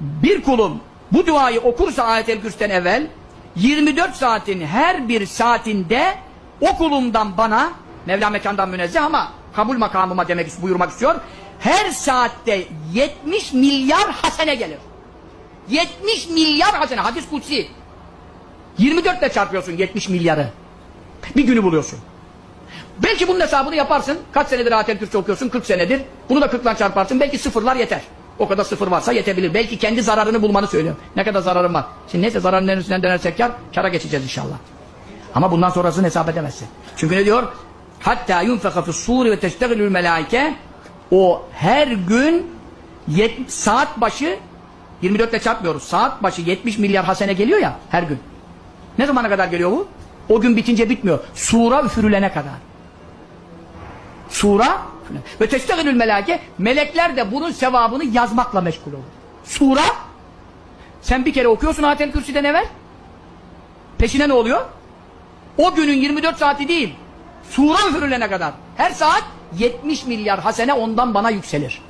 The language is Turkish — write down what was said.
bir kulum bu duayı okursa ayet-el kürsüden evvel 24 saatin her bir saatinde o kulumdan bana Mevla mekandan münezzeh ama kabul makamıma demek buyurmak istiyor. Her saatte 70 milyar hasene gelir. 70 milyar hasene. Hadis kutsi. 24 ile çarpıyorsun 70 milyarı. Bir günü buluyorsun. Belki bunun hesabını yaparsın. Kaç senedir Atel Kürtçe okuyorsun? 40 senedir. Bunu da 40'la çarparsın. Belki sıfırlar yeter. O kadar sıfır varsa yetebilir. Belki kendi zararını bulmanı söylüyorum. Ne kadar zararın var. Şimdi neyse zararın en üstünden dönersek kar, kara geçeceğiz inşallah. Ama bundan sonrasını hesap edemezsin. Çünkü ne diyor? Hatta yunfeka fis ve teştegilül melaike o her gün yet- saat başı 24 ile çarpmıyoruz. Saat başı 70 milyar hasene geliyor ya her gün. Ne zamana kadar geliyor bu? O gün bitince bitmiyor. Sura üfürülene kadar. Sura ve teştegilül melake melekler de bunun sevabını yazmakla meşgul olur. Sura sen bir kere okuyorsun Atel Kürsi'den evvel peşine ne oluyor? O günün 24 saati değil sura üfürülene kadar her saat 70 milyar hasene ondan bana yükselir.